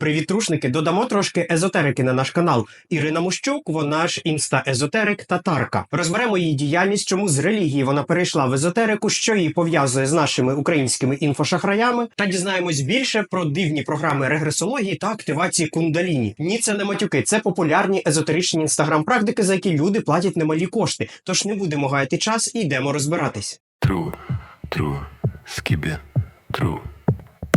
Привітрушники, додамо трошки езотерики на наш канал. Ірина Мущук, вона ж інста-езотерик татарка. Розберемо її діяльність, чому з релігії вона перейшла в езотерику, що її пов'язує з нашими українськими інфошахраями, та дізнаємось більше про дивні програми регресології та активації кундаліні. Ні, це не матюки, це популярні езотеричні інстаграм-практики, за які люди платять немалі кошти. Тож не будемо гаяти час і йдемо розбиратись. True, true, skibbe, true.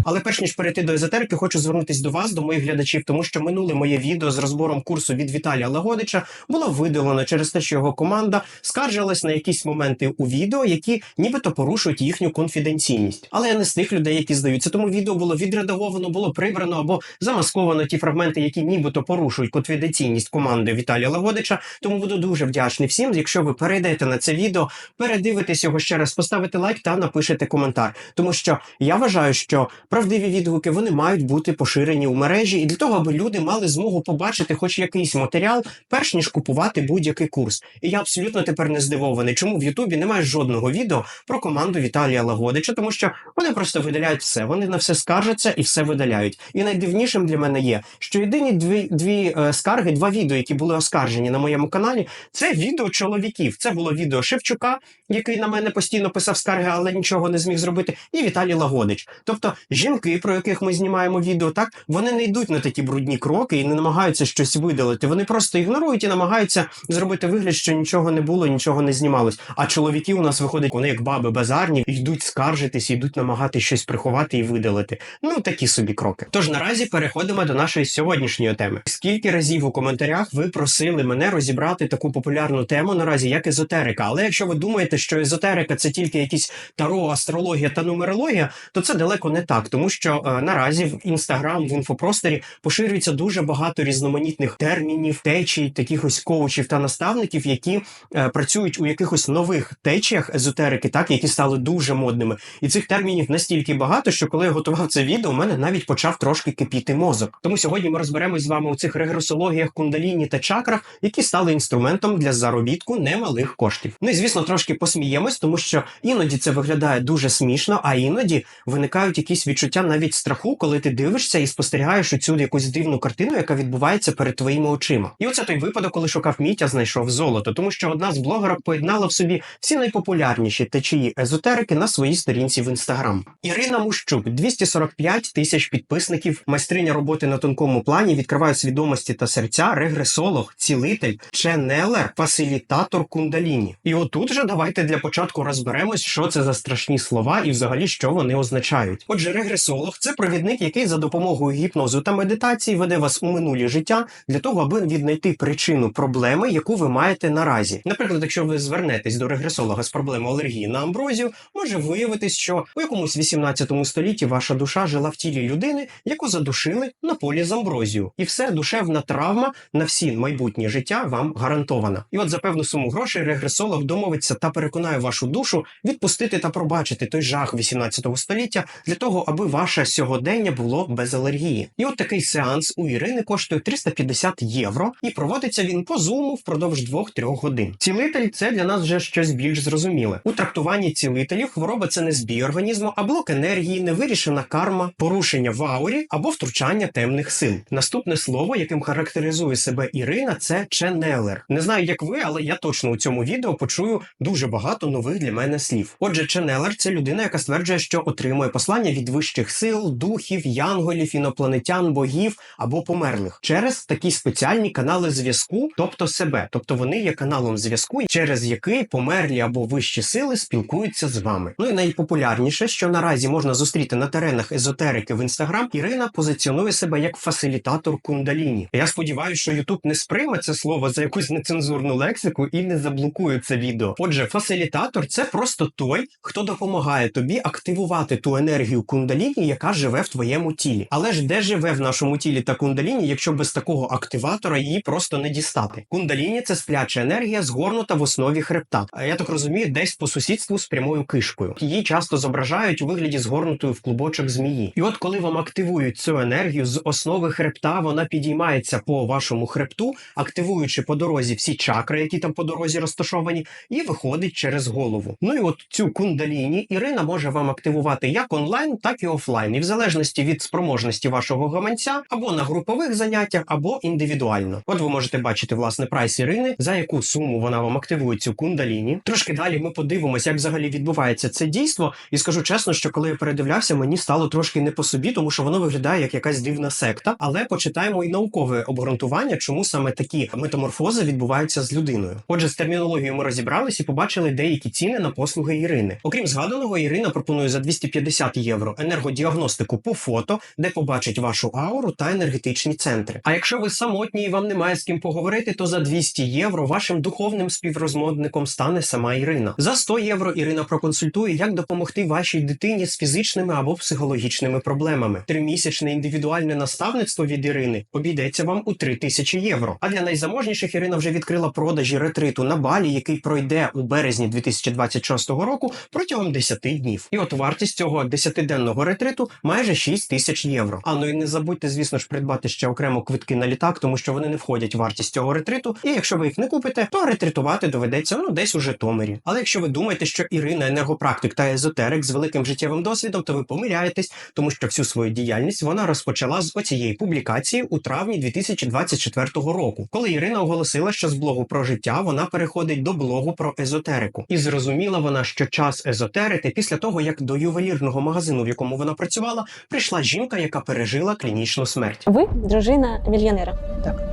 Але перш ніж перейти до езотерики, хочу звернутися до вас, до моїх глядачів, тому що минуле моє відео з розбором курсу від Віталія Лагодича було видалено через те, що його команда скаржилась на якісь моменти у відео, які нібито порушують їхню конфіденційність. Але я не з тих людей, які здаються. Тому відео було відредаговано, було прибрано або замасковано ті фрагменти, які нібито порушують конфіденційність команди Віталія Лагодича. Тому буду дуже вдячний всім, якщо ви перейдете на це відео, передивитесь його ще раз, поставите лайк та напишете коментар. Тому що я вважаю, що правдиві відгуки вони мають бути поширені у мережі, і для того, аби люди мали змогу побачити хоч якийсь матеріал, перш ніж купувати будь-який курс. І я абсолютно тепер не здивований, чому в Ютубі немає жодного відео про команду Віталія Лагодича, тому що вони просто видаляють все. Вони на все скаржаться і все видаляють. І найдивнішим для мене є, що єдині дві дві е, скарги, два відео, які були оскаржені на моєму каналі, це відео чоловіків. Це було відео Шевчука, який на мене постійно писав скарги, але нічого не зміг зробити, і Віталій Лагодич. Тобто жінки, про яких ми знімаємо відео, так вони не йдуть на такі брудні кроки і не намагаються щось видалити. Вони просто ігнорують і намагаються зробити вигляд, що нічого не було, нічого не знімалось. А чоловіки у нас виходять, вони як баби базарні, йдуть скаржитись, йдуть намагатися щось приховати і видалити. Ну такі собі кроки. Тож наразі переходимо до нашої сьогоднішньої теми. Скільки разів у коментарях ви просили мене розібрати таку популярну тему наразі, як езотерика. Але якщо ви думаєте, що езотерика це тільки якісь таро, астрологія та нумерологія, то це далеко не так, тому що е, наразі в інстаграм, в інфопросторі поширюється дуже багато різноманітних термінів, течій, таких ось коучів та наставників, які е, працюють у якихось нових течіях езотерики, так які стали дуже модними. І цих термінів настільки багато, що коли я готував це відео, у мене навіть почав трошки кипіти мозок. Тому сьогодні ми розберемось з вами у цих регресологіях, кундаліні та чакрах, які стали інструментом для заробітку немалих коштів. Ну і звісно, трошки посміємось, тому що іноді це виглядає дуже смішно, а іноді виникають якісь відчуття навіть страху, коли ти дивишся і спостерігаєш оцю якусь дивну картину, яка відбувається перед твоїми очима. І оце той випадок, коли шукав Мітя, знайшов золото, тому що одна з блогерок поєднала в собі всі найпопулярніші течії езотерики на своїй сторінці в інстаграм. Ірина Мущук, 245 тисяч підписників, майстриня роботи на тонкому плані, відкриває свідомості та серця, регресолог, цілитель, ченелер, фасилітатор кундаліні. І отут же давайте для початку розберемось, що це за страшні слова і взагалі що вони означають. Отже, регресолог це провідник, який за допомогою гіпнозу та медитації веде вас у минулі життя для того, аби віднайти причину проблеми, яку ви маєте наразі. Наприклад, якщо ви звернетесь до регресолога з проблемою алергії на амброзію, може виявитись, що у якомусь 18 столітті ваша душа жила в тілі людини, яку задушили на полі з амброзію, і все душевна травма на всі майбутнє життя вам гарантована. І от за певну суму грошей регресолог домовиться та переконає вашу душу відпустити та пробачити той жах 18 століття для того, аби ваше сьогодення було без алергії. І от такий сеанс у Ірини коштує 350 євро, і проводиться він по зуму впродовж 2-3 годин. Цілитель це для нас вже щось більш зрозуміле. У трактуванні цілителів хвороба це не збій організму, а блок енергії, невирішена карма, порушення в аурі або втручання темних сил. Наступне слово, яким характеризує себе Ірина, це ченелер. Не знаю, як ви, але я точно у цьому відео почую дуже багато нових для мене слів. Отже, ченелер це людина, яка стверджує, що отримує послання від вищих сил, духів, янголів, інопланетян, богів або померлих через такі спеціальні канали зв'язку, тобто себе, тобто вони є каналом зв'язку, через який померлі або вищі сили спілкуються з вами. Ну і найпопулярніше, що наразі можна зустріти на теренах езотерики в інстаграм, Ірина позиціонує себе як фасилітатор кундаліні. Я сподіваюся, що Ютуб не сприйме це слово за якусь нецензурну лексику і не заблокує це відео. Отже, фасилітатор це просто той, хто допомагає тобі активувати ту енергію кундаліні, яка живе в твоєму тілі. Але ж де живе в нашому тілі та кундаліні, якщо без такого активатора її просто не дістати? Кундаліні це спляча енергія, згорнута в основі хребта. А я так розумію, десь по сусідству з прямою кишкою. Її часто зображають у вигляді згорнутої в клубочок змії. І от коли вам активують цю енергію з основи хребта, вона підіймається по вашому хребту, активуючи по дорозі всі чакри, які там по дорозі розташовані, і виходить через голову. Ну і от цю кундаліні Ірина може вам активувати як онлайн, так і офлайн, і в залежності від спроможності вашого гаманця або на групових заняттях, або індивідуально. От ви можете бачити власне прайс Ірини, за яку суму вона вам активує цю кундаліні. Трошки далі ми подивимося, як взагалі відбувається це дійство. І скажу чесно, що коли я передивлявся, мені стало трошки не по собі, тому що воно виглядає як якась дивна секта. Але почитаємо і наукове обґрунтування, чому саме такі метаморфози відбуваються з людиною. Отже, з термінологією ми розібрались і побачили деякі ціни на послуги Ірини. Окрім згаданого, Ірина пропонує за 250 євро енергодіагностику по фото, де побачить вашу ауру та енергетичні центри. А якщо ви самотні і вам немає з ким поговорити, то за 200 євро вашим духовним співрозмовником стане сама Ірина. За 100 євро Ірина проконсультує, як допомогти вашій дитині з фізичними або психологічними проблемами. Тримісячне індивідуальне наставництво від Ірини обійдеться вам у 3000 євро. А для найзаможніших Ірина вже відкрила продажі ретриту на балі, який пройде у березні 2026 року протягом 10 днів. І от вартість цього 10-денного ретриту майже 6 тисяч євро. А ну і не забудьте, звісно ж, придбати ще окремо квитки на літак, тому що вони не входять в вартість цього ретриту. І якщо ви їх не купите, то ретритувати доведеться ну десь у Житомирі. Але якщо ви думаєте, що Ірина енергопрактик та езотерик з великим життєвим досвідом, то ви помиляєтесь, тому що всю свою діяльність вона розпочала з оцієї публікації у травні 2024 року, коли Ірина оголосила, що з блогу про життя вона переходить до блогу про езотерику. І зрозуміла вона, що час езотерити після того, як до ювелірного магазину, в якому вона працювала, прийшла жінка, яка пережила клінічну смерть. Ви дружина мільйонера. Так.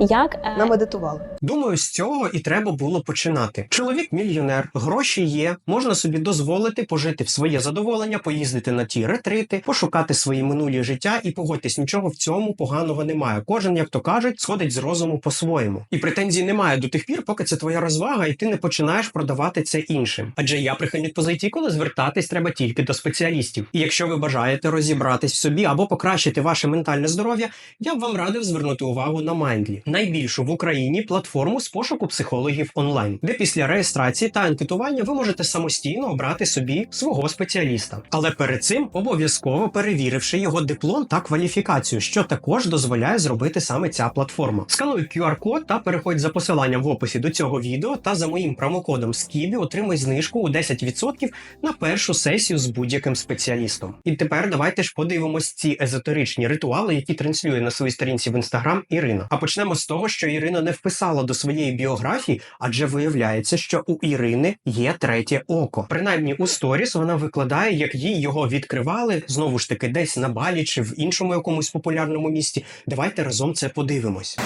Як е, Намедитували. Думаю, з цього і треба було починати. Чоловік мільйонер, гроші є, можна собі дозволити пожити в своє задоволення, поїздити на ті ретрити, пошукати свої минулі життя і погодьтесь, нічого в цьому поганого немає. Кожен, як то кажуть, сходить з розуму по-своєму. І претензій немає до тих пір, поки це твоя розвага, і ти не починаєш продавати це іншим. Адже я прихильник позиції, коли звертатись треба тільки до спеціалістів. І якщо ви бажаєте розібратись в собі або покращити ваше ментальне здоров'я, я б вам радив звернути увагу на Mindly, найбільшу в Україні платформу з пошуку психологів онлайн, де після реєстрації та анкетування ви можете самостійно обрати собі свого спеціаліста. Але перед цим обов'язково перевіривши його диплом та кваліфікацію, що також дозволяє зробити саме ця платформа. Скануй QR-код та переходь за посиланням в описі до цього відео та за моїм промокодом SKIBI отримай знижку у 10% на першу сесію з будь-яким спеціалістом. І тепер давайте ж подивимось ці езотеричні ритуали, які транслює на своїй сторінці в інстаграм Ірина. А почнемо з того, що Ірина не вписала до своєї біографії, адже виявляється, що у Ірини є третє око. Принаймні у сторіс вона викладає, як їй його відкривали знову ж таки десь на балі чи в іншому якомусь популярному місті. Давайте разом це подивимось.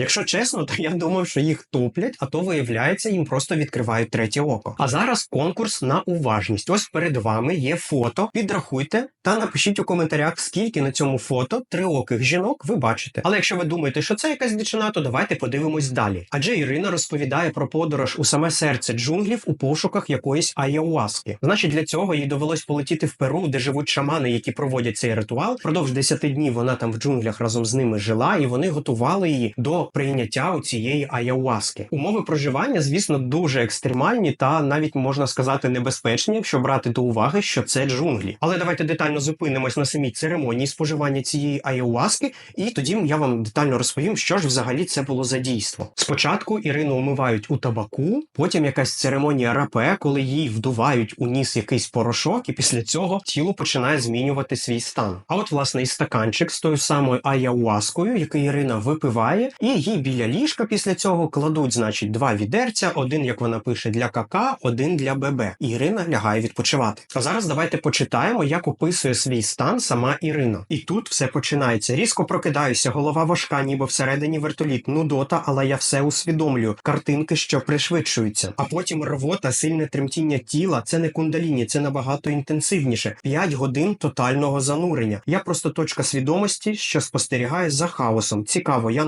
Якщо чесно, то я думав, що їх туплять, а то виявляється, їм просто відкривають третє око. А зараз конкурс на уважність. Ось перед вами є фото. Підрахуйте та напишіть у коментарях, скільки на цьому фото триоких жінок ви бачите. Але якщо ви думаєте, що це якась дичина, то давайте подивимось далі. Адже Ірина розповідає про подорож у саме серце джунглів у пошуках якоїсь аяуаски. Значить, для цього їй довелось полетіти в Перу, де живуть шамани, які проводять цей ритуал. Продовж 10 днів вона там в джунглях разом з ними жила, і вони готували її до прийняття у цієї аяуаски. Умови проживання, звісно, дуже екстремальні та навіть можна сказати небезпечні, якщо брати до уваги, що це джунглі. Але давайте детально зупинимось на самій церемонії споживання цієї аяуаски, і тоді я вам детально розповім, що ж взагалі це було за дійство. Спочатку Ірину умивають у табаку, потім якась церемонія рапе, коли їй вдувають у ніс якийсь порошок, і після цього тіло починає змінювати свій стан. А от власне і стаканчик з тою самою аяуаскою, який Ірина випиває, і їй біля ліжка після цього кладуть, значить, два відерця: один, як вона пише, для кака, один для ББ. І Ірина лягає відпочивати. А зараз давайте почитаємо, як описує свій стан сама Ірина. І тут все починається. Різко прокидаюся, голова важка, ніби всередині вертоліт, нудота, але я все усвідомлюю. Картинки, що пришвидшуються. А потім рвота, сильне тремтіння тіла. Це не кундаліні, це набагато інтенсивніше. П'ять годин тотального занурення. Я просто точка свідомості, що спостерігає за хаосом. Цікаво, я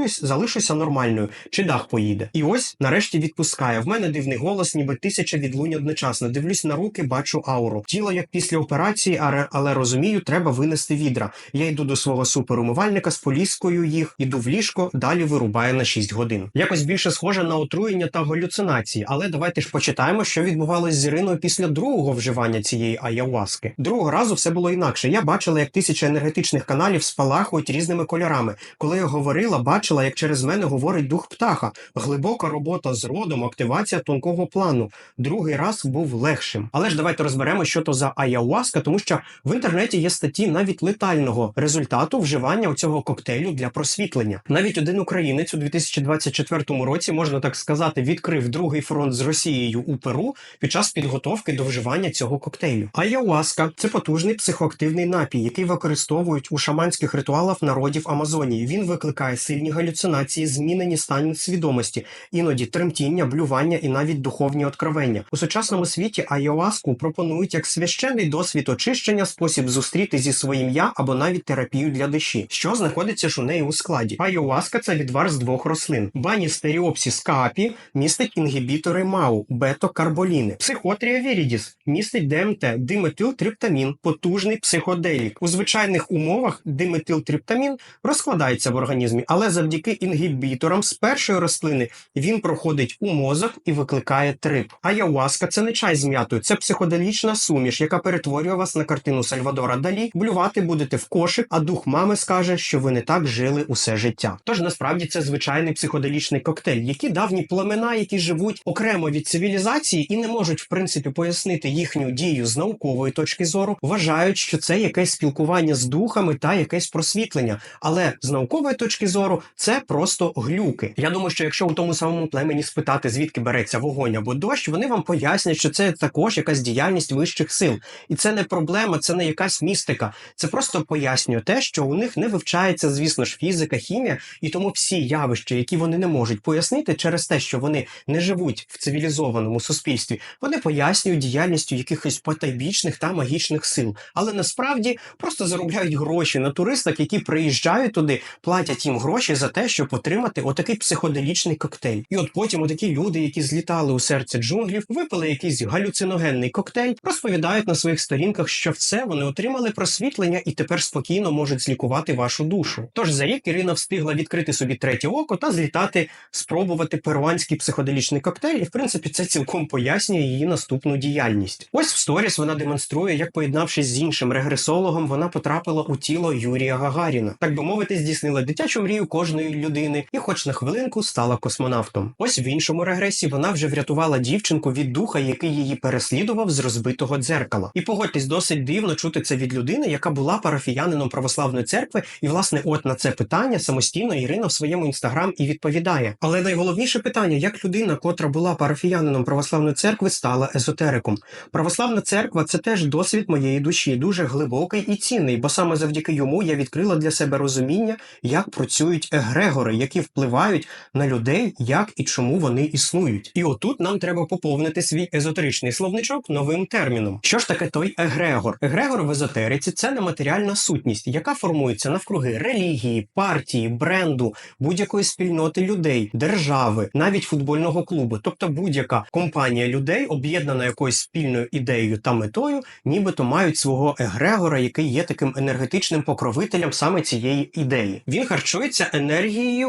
налаштуюсь, залишуся нормальною, чи дах поїде. І ось нарешті відпускає. В мене дивний голос, ніби тисяча відлунь одночасно. Дивлюсь на руки, бачу ауру. Тіло як після операції, але, розумію, треба винести відра. Я йду до свого суперумивальника з поліскою їх, іду в ліжко, далі вирубає на 6 годин. Якось більше схоже на отруєння та галюцинації. Але давайте ж почитаємо, що відбувалось з Іриною після другого вживання цієї аяуаски. Другого разу все було інакше. Я бачила, як тисяча енергетичних каналів спалахують різними кольорами. Коли я говорила, бачила. Бачила, як через мене говорить дух птаха. Глибока робота з родом, активація тонкого плану. Другий раз був легшим. Але ж давайте розберемо, що то за аяуаска, тому що в інтернеті є статті навіть летального результату вживання цього коктейлю для просвітлення. Навіть один українець у 2024 році, можна так сказати, відкрив другий фронт з Росією у Перу під час підготовки до вживання цього коктейлю. Аяуаска це потужний психоактивний напій, який використовують у шаманських ритуалах народів Амазонії. Він викликає сильні галюцинації, змінені стані свідомості, іноді тремтіння, блювання і навіть духовні откровення. У сучасному світі аяуаску пропонують як священний досвід очищення, спосіб зустріти зі своїм я або навіть терапію для душі, що знаходиться ж у неї у складі. Аяуаска це відвар з двох рослин. Баністеріопсіс каапі містить інгібітори МАУ, бето-карболіни. Психотрія вірідіс містить ДМТ, диметилтриптамін, потужний психоделік. У звичайних умовах диметилтриптамін розкладається в організмі, але завдяки інгібіторам з першої рослини він проходить у мозок і викликає трип. Аяуаска це не чай з м'ятою, це психоделічна суміш, яка перетворює вас на картину Сальвадора Далі. Блювати будете в кошик, а дух мами скаже, що ви не так жили усе життя. Тож насправді це звичайний психоделічний коктейль, які давні племена, які живуть окремо від цивілізації і не можуть в принципі пояснити їхню дію з наукової точки зору, вважають, що це якесь спілкування з духами та якесь просвітлення. Але з наукової точки зору це просто глюки. Я думаю, що якщо у тому самому племені спитати, звідки береться вогонь або дощ, вони вам пояснять, що це також якась діяльність вищих сил, і це не проблема, це не якась містика. Це просто пояснює те, що у них не вивчається, звісно ж, фізика, хімія, і тому всі явища, які вони не можуть пояснити через те, що вони не живуть в цивілізованому суспільстві, вони пояснюють діяльністю якихось потайбічних та магічних сил, але насправді просто заробляють гроші на туристах, які приїжджають туди, платять їм гроші за те, щоб отримати отакий психоделічний коктейль. І от потім отакі люди, які злітали у серце джунглів, випили якийсь галюциногенний коктейль, розповідають на своїх сторінках, що все вони отримали просвітлення і тепер спокійно можуть злікувати вашу душу. Тож за рік Ірина встигла відкрити собі третє око та злітати, спробувати перуанський психоделічний коктейль. І в принципі це цілком пояснює її наступну діяльність. Ось в сторіс вона демонструє, як поєднавшись з іншим регресологом, вона потрапила у тіло Юрія Гагаріна. Так би мовити, здійснила дитячу мрію кожної людини, і, хоч на хвилинку, стала космонавтом. Ось в іншому регресі вона вже врятувала дівчинку від духа, який її переслідував з розбитого дзеркала. І погодьтесь, досить дивно чути це від людини, яка була парафіянином православної церкви, і власне, от на це питання самостійно Ірина в своєму інстаграм і відповідає. Але найголовніше питання: як людина, котра була парафіянином православної церкви, стала езотериком. Православна церква це теж досвід моєї душі, дуже глибокий і цінний, бо саме завдяки йому я відкрила для себе розуміння, як працюють егрегори, які впливають на людей, як і чому вони існують. І отут нам треба поповнити свій езотеричний словничок новим терміном. Що ж таке той егрегор? Егрегор в езотериці це нематеріальна сутність, яка формується навкруги релігії, партії, бренду, будь-якої спільноти людей, держави, навіть футбольного клубу, тобто будь-яка компанія людей, об'єднана якоюсь спільною ідеєю та метою, нібито мають свого егрегора, який є таким енергетичним покровителем саме цієї ідеї. Він харчується енергією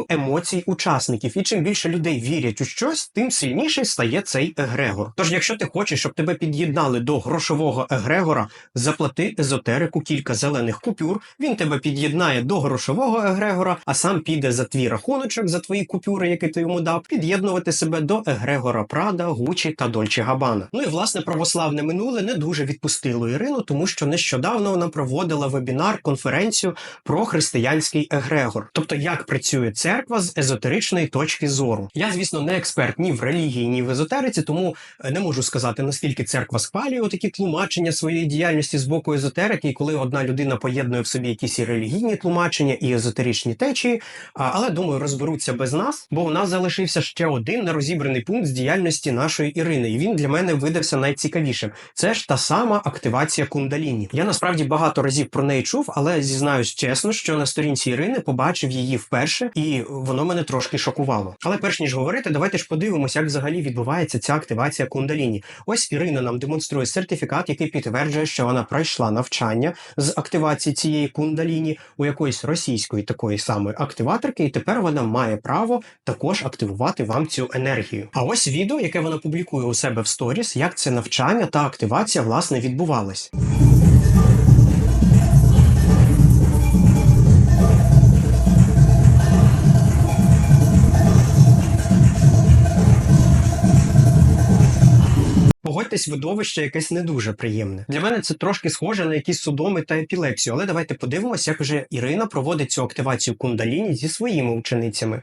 емоцій учасників, і чим більше людей вірять у щось, тим сильніший стає цей егрегор. Тож, якщо ти хочеш, щоб тебе під'єднали до грошового егрегора, заплати езотерику кілька зелених купюр. Він тебе під'єднає до грошового егрегора, а сам піде за твій рахуночок, за твої купюри, які ти йому дав, під'єднувати себе до егрегора Прада, Гучі та Дольче Габана. Ну і власне православне минуле не дуже відпустило Ірину, тому що нещодавно вона проводила вебінар, конференцію про християнський егрегор, тобто як працює церква з езотеричної точки зору. Я, звісно, не експерт ні в релігії, ні в езотериці, тому е, не можу сказати наскільки церква схвалює такі тлумачення своєї діяльності з боку езотерики, і коли одна людина поєднує в собі якісь і релігійні тлумачення, і езотеричні течії. Але думаю, розберуться без нас, бо у нас залишився ще один нерозібраний пункт з діяльності нашої Ірини, і він для мене видався найцікавішим. Це ж та сама активація кундаліні. Я насправді багато разів про неї чув, але зізнаюсь чесно, що на сторінці Ірини побачив її вперше, і воно мене трошки шокувало. Але перш ніж говорити, давайте ж подивимося, як взагалі відбувається ця активація кундаліні. Ось Ірина нам демонструє сертифікат, який підтверджує, що вона пройшла навчання з активації цієї кундаліні у якоїсь російської такої самої активаторки, і тепер вона має право також активувати вам цю енергію. А ось відео, яке вона публікує у себе в сторіс, як це навчання та активація власне відбувалась. Погодьтесь, видовище якесь не дуже приємне. Для мене це трошки схоже на якісь судоми та епілепсію, але давайте подивимося, як вже Ірина проводить цю активацію кундаліні зі своїми ученицями.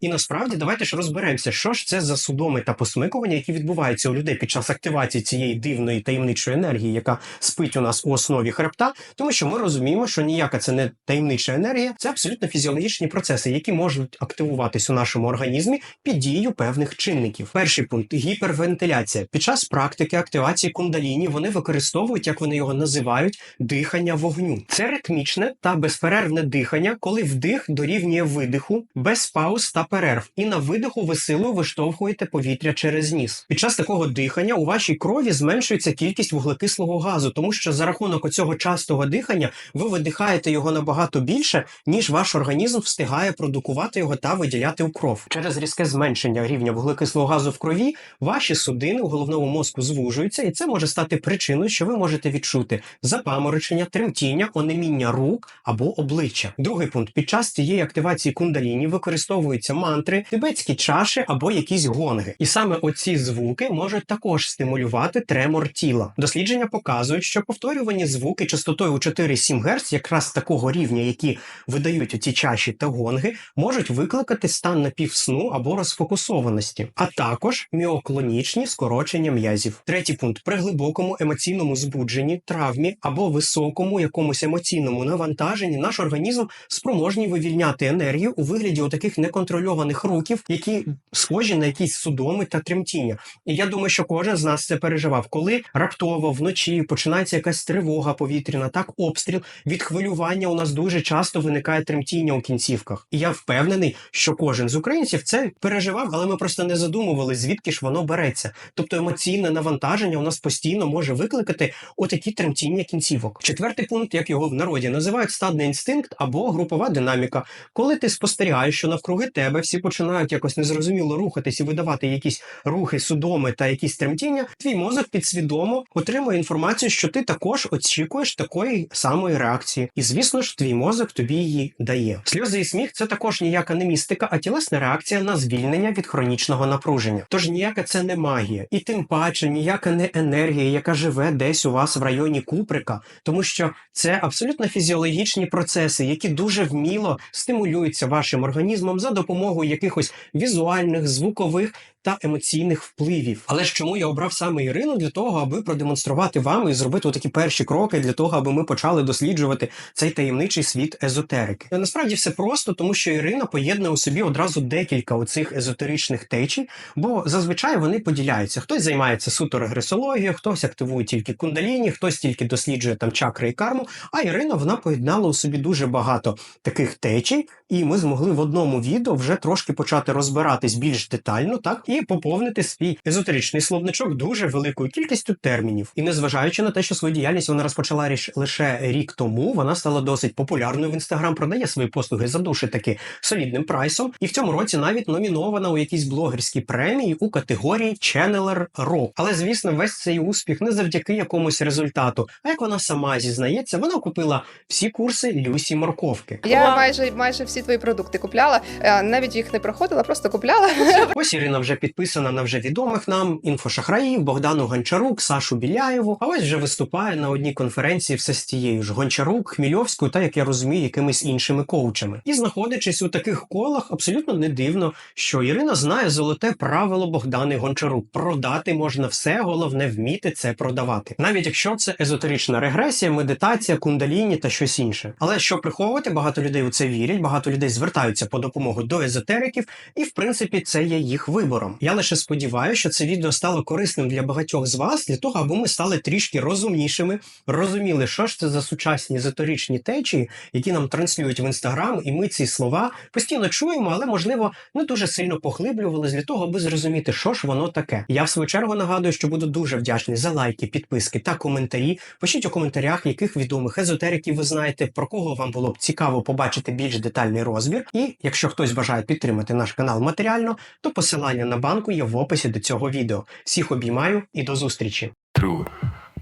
І насправді давайте ж розберемося, що ж це за судоми та посмикування, які відбуваються у людей під час активації цієї дивної таємничої енергії, яка спить у нас у основі хребта, тому що ми розуміємо, що ніяка це не таємнича енергія, це абсолютно фізіологічні процеси, які можуть активуватись у нашому організмі під дією певних чинників. Перший пункт гіпервентиляція. Під час практики активації кундаліні вони використовують, як вони його називають, дихання вогню. Це ритмічне та безперервне дихання, коли вдих дорівнює видиху, без пауз та перерв. І на видиху ви силою виштовхуєте повітря через ніс. Під час такого дихання у вашій крові зменшується кількість вуглекислого газу, тому що за рахунок оцього частого дихання ви видихаєте його набагато більше, ніж ваш організм встигає продукувати його та виділяти у кров. Через різке зменшення рівня вуглекислого газу в крові ваші судини у головному мозку звужуються, і це може стати причиною, що ви можете відчути запаморочення, тремтіння, онеміння рук або обличчя. Другий пункт під час цієї активації кундаліні використовуються мантри, тибетські чаші або якісь гонги. І саме оці звуки можуть також стимулювати тремор тіла. Дослідження показують, що повторювані звуки частотою у 4-7 Гц, якраз такого рівня, які видають оці чаші та гонги, можуть викликати стан напівсну або розфокусованості, а також міоклонічні скорочення м'язів. Третій пункт при глибокому емоційному збудженні, травмі або високому якомусь емоційному навантаженні наш організм спроможний вивільняти енергію у вигляді отаких неконтрольованих рухів, які схожі на якісь судоми та тремтіння. І я думаю, що кожен з нас це переживав, коли раптово вночі починається якась тривога повітряна, так обстріл від хвилювання у нас дуже часто виникає тремтіння у кінцівках. І я впевнений, що кожен з українців це переживав, але ми просто не задумували, звідки ж воно береться. Тобто емоційне навантаження у нас постійно може викликати отакі тремтіння кінцівок. Четвертий пункт, як його в народі називають стадний інстинкт або групова динаміка. Коли ти спостерігаєш, що навкруги тебе всі починають якось незрозуміло рухатись і видавати якісь рухи, судоми та якісь тремтіння, твій мозок підсвідомо отримує інформацію, що ти також очікуєш такої самої реакції. І звісно ж, твій мозок тобі її дає. Сльози і сміх це також ніяка не містика, а тілесна реакція на звільнення від хронічного напруження. Тож ніяка це не магія, і тим паче ніяка не енергія, яка живе десь у вас в районі куприка, тому що це абсолютно фізіологічні процеси, які дуже вміло стимулюються вашим організмом за допомогою якихось візуальних, звукових та емоційних впливів. Але ж чому я обрав саме Ірину для того, аби продемонструвати вам і зробити такі перші кроки для того, аби ми почали досліджувати цей таємничий світ езотерики? Насправді все просто, тому що Ірина поєднує у собі одразу декілька оцих езотеричних течій, бо зазвичай вони поділяються. Хтось займається суто регресологією, хтось активує тільки кундаліні, хтось тільки досліджує там чакри і карму. А Ірина вона поєднала у собі дуже багато таких течій, і ми змогли в одному відео вже трошки почати розбиратись більш детально, так і поповнити свій езотеричний словничок дуже великою кількістю термінів. І незважаючи на те, що свою діяльність вона розпочала лише рік тому, вона стала досить популярною в інстаграм, продає свої послуги за душі таки солідним прайсом. І в цьому році навіть номінована у якійсь блогерській премії у категорії Channeler Rock. Але звісно, весь цей успіх не завдяки якомусь результату. А як вона сама зізнається, вона купила всі курси Люсі Морковки. Я майже майже всі твої продукти купляла, е, навіть їх не проходила, просто купляла. Ось Ірина вже підписана на вже відомих нам інфошахраїв, Богдану Гончарук, Сашу Біляєву. А ось вже виступає на одній конференції все з тією ж Гончарук, Хмільовською та, як я розумію, якимись іншими коучами. І знаходячись у таких колах, абсолютно не дивно, що Ірина знає золоте правило Богдани Гончарук: продати можна все, головне вміти це продавати, навіть якщо це езотерична регресія, медитація, кундаліні та щось інше. Але що приховувати, багато людей у це вірять, багато людей звертаються по допомогу до езотериків, і в принципі це є їх вибором. Я лише сподіваюся, що це відео стало корисним для багатьох з вас, для того, аби ми стали трішки розумнішими, розуміли, що ж це за сучасні езотеричні течії, які нам транслюють в інстаграм, і ми ці слова постійно чуємо, але можливо не дуже сильно поглиблювалися для того, аби зрозуміти, що ж воно таке. Я в свою чергу нагадую, що буду дуже вдячний за лайки, підписки та коментарі. Пишіть у коментарях, яких відомих езотериків ви знаєте, про кого вам було б цікаво побачити більш детальний розбір. І якщо хтось бажає підтримати наш канал матеріально, то посилання на банку є в описі до цього відео. Всіх обіймаю і до зустрічі! True,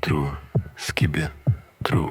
true, skibbe, true.